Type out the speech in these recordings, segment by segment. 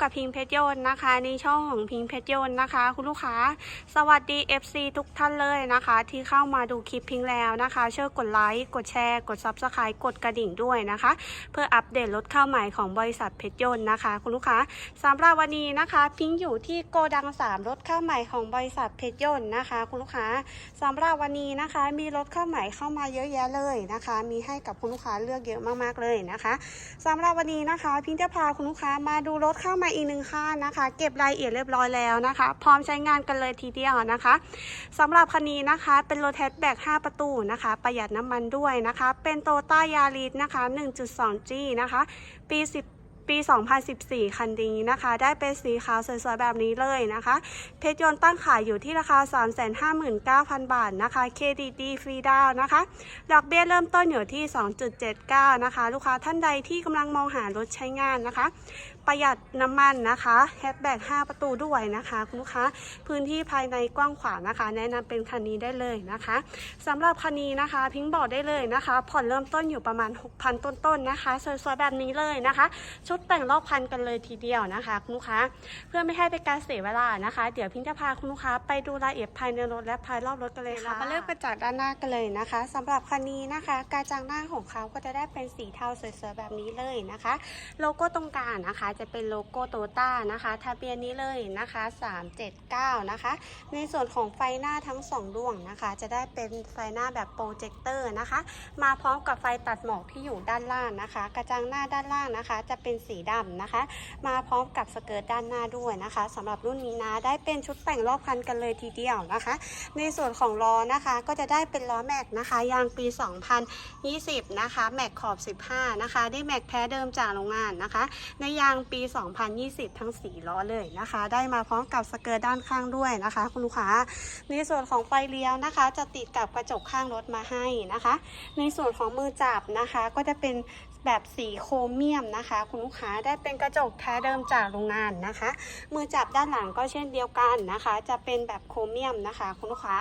กับพิงเพชรยนต์นะคะ ในช่องของพิงเพชรยนต์นะคะ คุณลูกค้า สวัสดี FC ทุกท่านเลยนะคะ ที่เข้ามาดูคลิปพิงแล้วนะคะช่วยกดไลค์กดแชร์ กด Subscribe กดกระดิ่งด้วยนะคะ เพื่ออัปเดตรถเข้าใหม่ของบริษัทเพชรยนต์นะคะ คุณลูกค้าสำหรับวันนี้นะคะ พิงอยู่ที่โกดัง 3 รถเข้าใหม่ของบริษัทเพชรยนต์นะคะ คุณลูกค้าสำหรับวันนี้นะคะ มีรถเข้าใหม่เข้ามาเยอะแยะเลยนะคะ มีให้กับคุณลูกค้าเลือกเยอะมากๆเลยนะคะสำหรับวันนี้นะคะ พิงจะพาคุณลูกค้ามาดูรถเข้าใหมาอีกหนึ่งคันนะคะ เก็บรายละเอียดเรียบร้อยแล้วนะคะ พร้อมใช้งานกันเลยทีเดียวนะคะสำหรับคันนี้นะคะเป็นรถแฮชแบ็ก5ประตูนะคะ ประหยัดน้ำมันด้วยนะคะ เป็นโตต้ายาริสนะคะ 1.2G นะคะ ปี 10ปี 2014 คันนี้นะคะ ได้เป็นสีขาวสวยๆ แบบนี้เลยนะคะ เพชรยนต์ตั้งขายอยู่ที่ราคา 359,000 บาทนะคะ KDD ฟรีดาวน์นะคะ ดอกเบี้ยเริ่มต้นอยู่ที่ 2.79 นะคะ ลูกค้าท่านใดที่กำลังมองหารถใช้งานนะคะประหยัดน้ำมันนะคะแฮชแบ็ก5ประตูด้วยนะคะคุณลูกค้าพื้นที่ภายในกว้างขวางนะคะ แนะนำเป็นคันนี้ได้เลยนะคะสำหรับคันนี้นะคะ พิงบอกได้เลยนะคะ ผ่อนเริ่มต้นอยู่ประมาณ 6,000 ต้นๆนะคะสวยๆแบบนี้เลยนะคะ ชุดแต่งรอบคันกันเลยทีเดียวนะคะคุณลูกค้าเพื่อไม่ให้เป็นการเสียเวลานะคะ เดี๋ยวพิงจะพาคุณลูกค้าไปดูรายละเอียดภายในรถและภายรอบรถกันเลยค่ะมาเริ่มกันจากด้านหน้ากันเลยนะคะสำหรับคันนี้นะคะ การจางหน้าของเขาก็จะได้เป็นสีเทาสวยๆแบบนี้เลยนะคะโลโก้ตรงกลางนะคะจะเป็นโลโก้โตต้านะคะทะเบียนนี้เลยนะคะ 379 นะคะ ในส่วนของไฟหน้าทั้ง 2 ดวงนะคะ จะได้เป็นไฟหน้าแบบโปรเจคเตอร์นะคะ มาพร้อมกับไฟตัดหมอกที่อยู่ด้านล่างนะคะ กระจังหน้าด้านล่างนะคะ จะเป็นสีดำนะคะ มาพร้อมกับสเกิร์ตด้านหน้าด้วยนะคะสำหรับรุ่นนี้นะได้เป็นชุดแต่งรอบคันกันเลยทีเดียวนะคะ ในส่วนของล้อนะคะก็จะได้เป็นล้อแม็กนะคะยางปี 2020 นะคะแม็กขอบ 15 นะคะ ได้แม็กแท้เดิมจากโรงงานนะคะ ในยางปี 2020 ทั้ง4ล้อเลยนะคะ ได้มาพร้อมกับสเกิร์ตด้านข้างด้วยนะคะ คุณลูกค้า ในส่วนของไฟเลี้ยวนะคะ จะติดกับกระจกข้างรถมาให้นะคะ ในส่วนของมือจับนะคะก็จะเป็น แบบสีโครเมียมนะคะ คุณลูกค้าได้เป็นกระจกแท้เดิมจากโรงงานนะคะ มือจับด้านหลังก็เช่นเดียวกันนะคะ จะเป็นแบบโครเมียมนะคะ คุณลูกค้า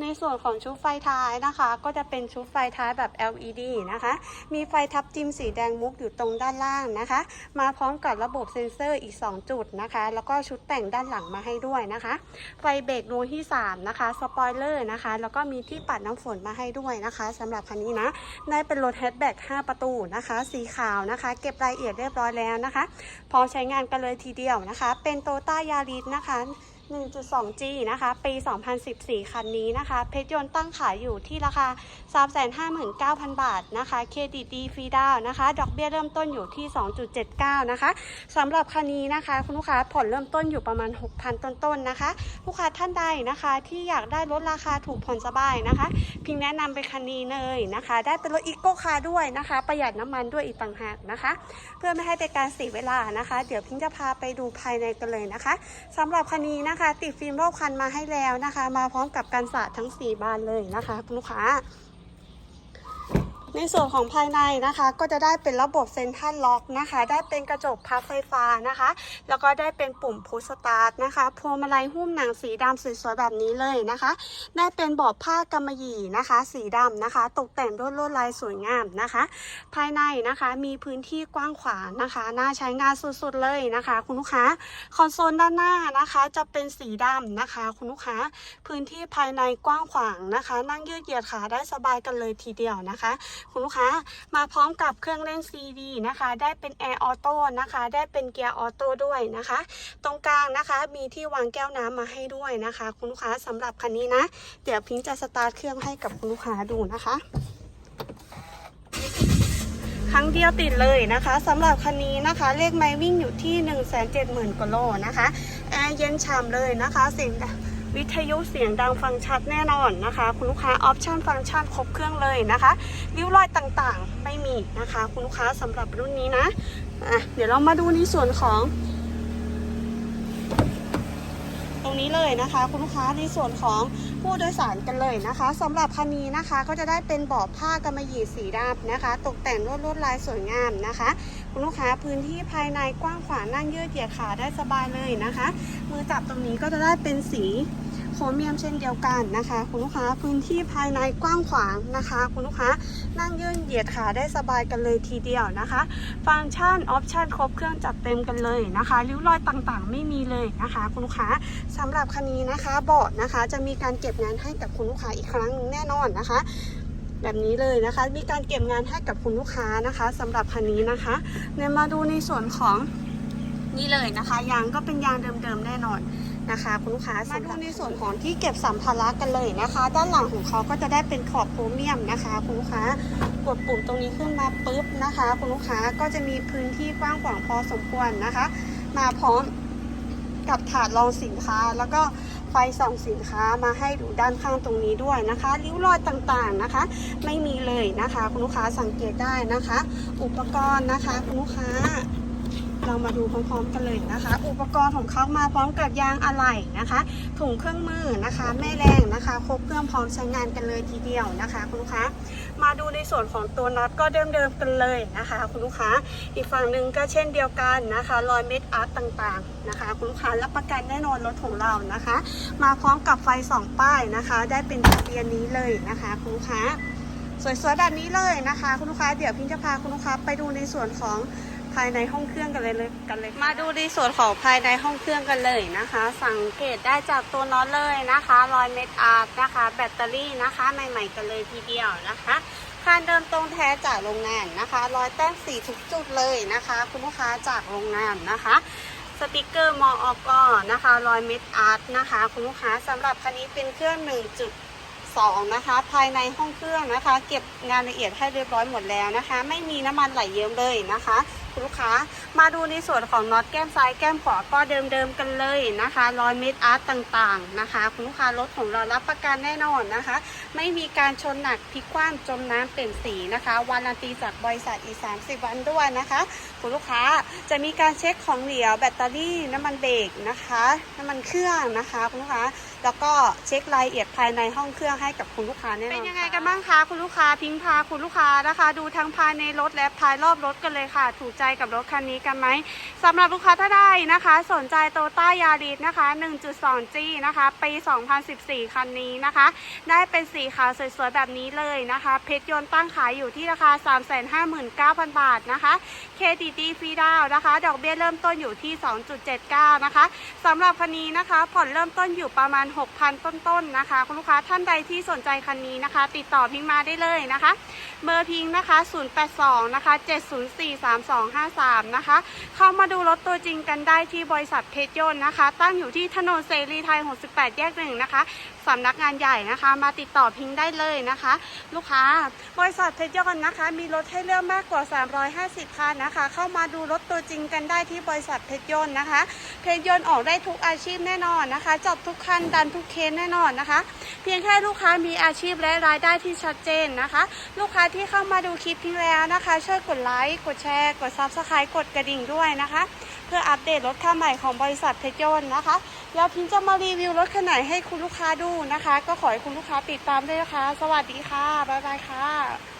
ในส่วนของชุดไฟท้ายนะคะ ก็จะเป็นชุดไฟท้ายแบบ LED นะคะ มีไฟทับทิมสีแดงมุกอยู่ตรงด้านล่างนะคะ มาพร้อมกับระบบเซ็นเซอร์อีก 2 จุดนะคะ แล้วก็ชุดแต่งด้านหลังมาให้ด้วยนะคะ ไฟเบรกดวงที่ 3 นะคะ สปอยเลอร์นะคะ แล้วก็มีที่ปัดน้ำฝนมาให้ด้วยนะคะสำหรับคันนี้นะ ได้เป็นรถแฮชแบ็ก5ประตูนะคะสีขาวนะคะ เก็บรายละเอียดเรียบร้อยแล้วนะคะ พร้อมใช้งานกันเลยทีเดียวนะคะ เป็นโตต้ายาริสนะคะ 1.2G นะคะ ปี 2014 คันนี้นะคะ เพชรยนต์ตั้งขายอยู่ที่ราคา 359,000 บาทนะคะเครดิตดีฟรีดาวนะคะ ดอกเบี้ยเริ่มต้นอยู่ที่ 2.79 นะคะสำหรับคันนี้นะคะ คุณลูกค้าผ่อนเริ่มต้นอยู่ประมาณ 6,000 ต้นๆนะคะ ลูกค้าท่านใดนะคะ ที่อยากได้รถราคาถูกผ่อนสบายนะคะ พิงแนะนำเป็นคันนี้เลยนะคะ ได้เป็นรถอีโก้คาร์ด้วยนะคะ ประหยัดน้ำมันด้วยอีกต่างหากนะคะ เพื่อไม่ให้เป็นการเสียเวลานะคะ เดี๋ยวพิงจะพาไปดูภายในกันเลยนะคะสำหรับคันนี้นะคะ ติดฟิล์มรอบคันมาให้แล้วนะคะ มาพร้อมกับกันสาดทั้ง 4 บานเลยนะคะ คุณลูกค้า ในส่วนของภายในนะคะก็จะได้เป็นระบบเซ็นทรัลล็อกนะคะ ได้เป็นกระจกพับไฟฟ้านะคะ แล้วก็ได้เป็นปุ่มพุชสตาร์ทนะคะพวงมาลัยหุ้มหนังสีดำสวยๆแบบนี้เลยนะคะ ได้เป็นเบาะผ้ากำมะหยี่นะคะ สีดำนะคะ ตกแต่งด้วยลวดลายสวยงามนะคะ ภายในนะคะมีพื้นที่กว้างขวางนะคะน่าใช้งานสุดๆเลยนะคะ คุณลูกค้าคอนโซลด้านหน้านะคะ จะเป็นสีดำนะคะ คุณลูกค้าพื้นที่ภายในกว้างขวางนะคะ นั่งยืดเหยียดขาได้สบายกันเลยทีเดียวนะคะคุณลูกค้ามาพร้อมกับเครื่องเล่น CD นะคะ ได้เป็น Air Auto นะคะ ได้เป็นเกียร์ออโต้ด้วยนะคะ ตรงกลางนะคะมีที่วางแก้วน้ำมาให้ด้วยนะคะ คุณลูกค้าสำหรับคันนี้นะ เดี๋ยวพิงจะสตาร์ทเครื่องให้กับคุณลูกค้าดูนะคะครั้งเดียวติดเลยนะคะสำหรับคันนี้นะคะเลขไม้วิ่งอยู่ที่ 1 7 0 0 0 0กว่าโลนะคะแอร์เย็นฉ่ำเลยนะคะเสียงดัง วิทยุเสียงดังฟังชัดแน่นอนนะคะ คุณลูกค้าออปชั่นฟังก์ชันครบเครื่องเลยนะคะริ้วรอยต่างๆไม่มีนะคะ คุณลูกค้าสำหรับรุ่นนี้นะะเดี๋ยวเรามาดูในส่วนของ ตรงนี้เลยนะคะ คุณลูกค้าในส่วนของ ผู้โดยสารกันเลยนะคะสำหรับคันนี้นะคะก็จะได้เป็นเบาะผ้ากำมะหยี่สีดำนะคะ ตกแต่งด้วยลวดลายสวยงามนะคะ คุณลูกค้าพื้นที่ภายในกว้างขวางนั่งยืดเหยียดขาได้สบายเลยนะคะ มือจับตรงนี้ก็จะได้เป็นสี โครเมียมเช่นเดียวกันนะคะ คุณลูกค้าพื้นที่ภายในกว้างขวางนะคะ คุณลูกค้านั่งยืนเหยียดขาได้สบายกันเลยทีเดียวนะคะ ฟังก์ชันออปชันครบเครื่องจัดเต็มกันเลยนะคะริ้วรอยต่างๆ ไม่มีเลยนะคะ คุณลูกค้าสำหรับคันนี้นะคะเบาะนะคะ จะมีการเก็บงานให้กับคุณลูกค้าอีกครั้งหนึ่งแน่นอนนะคะแบบนี้เลยนะคะ มีการเก็บงานให้กับคุณลูกค้านะคะสำหรับคันนี้นะคะเนี่ยมาดูในส่วนของนี่เลยนะคะ ยางก็เป็นยางเดิมๆแน่นอน นะคะคุณลูกค้ามาดูในส่วนของที่เก็บสัมภาระกันเลยนะคะ ด้านหลังของเขาก็จะได้เป็นขอบโครเมียมนะคะคุณลูกค้ากดปุ่มตรงนี้ขึ้นมาปุ๊บนะคะคุณลูกค้าก็จะมีพื้นที่กว้างขวางพอสมควรนะคะ มาพร้อมกับถาดรองสินค้า แล้วก็ไฟส่องสินค้ามาให้ดูด้านข้างตรงนี้ด้วยนะคะริ้วรอยต่างๆนะคะ ไม่มีเลยนะคะ คุณลูกค้าสังเกตได้นะคะ อุปกรณ์นะคะ คุณลูกค้า เรามาดูพร้อมๆกันเลยนะคะ อุปกรณ์ของเขามาพร้อมกับยางอะไหล่นะคะถุงเครื่องมือนะคะแม่แรงนะคะครบเครื่องพร้อมใช้งานกันเลยทีเดียวนะคะ คุณลูกค้ามาดูในส่วนของตัวน็อตก็เดิมๆกันเลยนะคะ คุณลูกค้าอีกฝั่งหนึ่งก็เช่นเดียวกันนะคะรอยเม็ดอาร์ตต่างๆนะคะ คุณลูกค้ารับประกันแน่นอนรถของเรานะคะ มาพร้อมกับไฟสองป้ายนะคะ ได้เป็นทะเบียนนี้เลยนะคะคุณลูกค้าสวยๆแบบนี้เลยนะคะ คุณลูกค้าเดี๋ยวพิงจะพาคุณลูกค้าไปดูในส่วนของ ภายในห้องเครื่องกันเลยเลยกันเลย มาดูในส่วนของภายในห้องเครื่องกันเลยนะคะ สังเกตได้จากตัวน็อตเลยนะคะรอยเม็ดอาร์ตนะคะ แบตเตอรี่นะคะใหม่ ๆ กันเลยทีเดียวนะคะคานเดิมตรงแท้จากโรงงานนะคะรอยแต้มสีทุกจุดเลยนะคะ คุณลูกค้าจากโรงงานนะคะสติกเกอร์มออกนะคะรอยเม็ดอาร์ตนะคะ คุณลูกค้าสำหรับคันนี้เป็นเครื่อง 1.2 นะคะ ภายในห้องเครื่องนะคะ เก็บงานละเอียดให้เรียบร้อยหมดแล้วนะคะ ไม่มีน้ำมันไหลเยิ้มเลยนะคะ คุณลูกค้า มาดูในส่วนของน็อตแก้มซ้ายแก้มขวาก็เดิมๆกันเลยนะคะรอยเม็ดอาร์ตต่างๆนะคะ คุณลูกค้ารถของเรารับประกันแน่นอนนะคะ ไม่มีการชนหนักพลิกคว่ำจมน้ำเปลี่ยนสีนะคะวารันตีจากบริษัทอีก30 วันด้วยนะคะคุณลูกค้าจะมีการเช็คของเหลวแบตเตอรี่น้ำมันเบรกนะคะ น้ำมันเครื่องนะคะคุณลูกค้า แล้วก็เช็ครายละเอียดภายในห้องเครื่องให้กับคุณลูกค้าแน่นอนเป็นยังไงกันบ้างคะคุณลูกค้าพิงพาคุณลูกค้านะคะ ดูทั้งภายในรถและภายรอบรถกันเลยค่ะ ถูกใจกับรถคันนี้กันไหมสำหรับลูกค้าถ้าได้นะคะ สนใจโตต้ายาริสนะคะ 1.2G นะคะปี 2014 คันนี้นะคะ ได้เป็นสีขาวสวยๆแบบนี้เลยนะคะ เพชรยนต์ตั้งขายอยู่ที่ราคา 359,000 บาทนะคะ KTT ฟรีดาวน์นะคะ ดอกเบี้ยเริ่มต้นอยู่ที่ 2.79 นะคะสำหรับคันนี้นะคะ ผ่อนเริ่มต้นอยู่ประมาณ6,000 ต้นๆนะคะ คุณลูกค้าท่านใดที่สนใจคันนี้นะคะ ติดต่อพิงมาได้เลยนะคะ เบอร์พิงนะคะ 082 นะคะ 7043253 นะคะ เข้ามาดูรถตัวจริงกันได้ที่บริษัทเพชรยนต์นะคะ ตั้งอยู่ที่ถนนเสรีไทย 68 แยกหนึ่งนะคะสำนักงานใหญ่นะคะ มาติดต่อพิงได้เลยนะคะ ลูกค้า บริษัทเพชรยนต์นะคะ มีรถให้เลือกมากกว่า 350 คันนะคะ เข้ามาดูรถตัวจริงกันได้ที่บริษัทเพชรยนต์นะคะ เพชรยนต์ออกได้ทุกอาชีพแน่นอนนะคะ จบทุกคันดันทุกเคสแน่นอนนะคะ เพียงแค่ลูกค้ามีอาชีพและรายได้ที่ชัดเจนนะคะ ลูกค้าที่เข้ามาดูคลิปพิงแล้วนะคะ ช่วยกดไลค์กดแชร์ กดซับสไครต์กดกระดิ่งด้วยนะคะ เพื่ออัปเดตรถคันใหม่ของบริษัทเพชรยนต์นะคะ แล้วพิงจะมารีวิวรถคันไหนให้คุณลูกค้าดูนะคะ ก็ขอให้คุณลูกค้าติดตามด้วยนะคะ สวัสดีค่ะบ๊ายบายค่ะ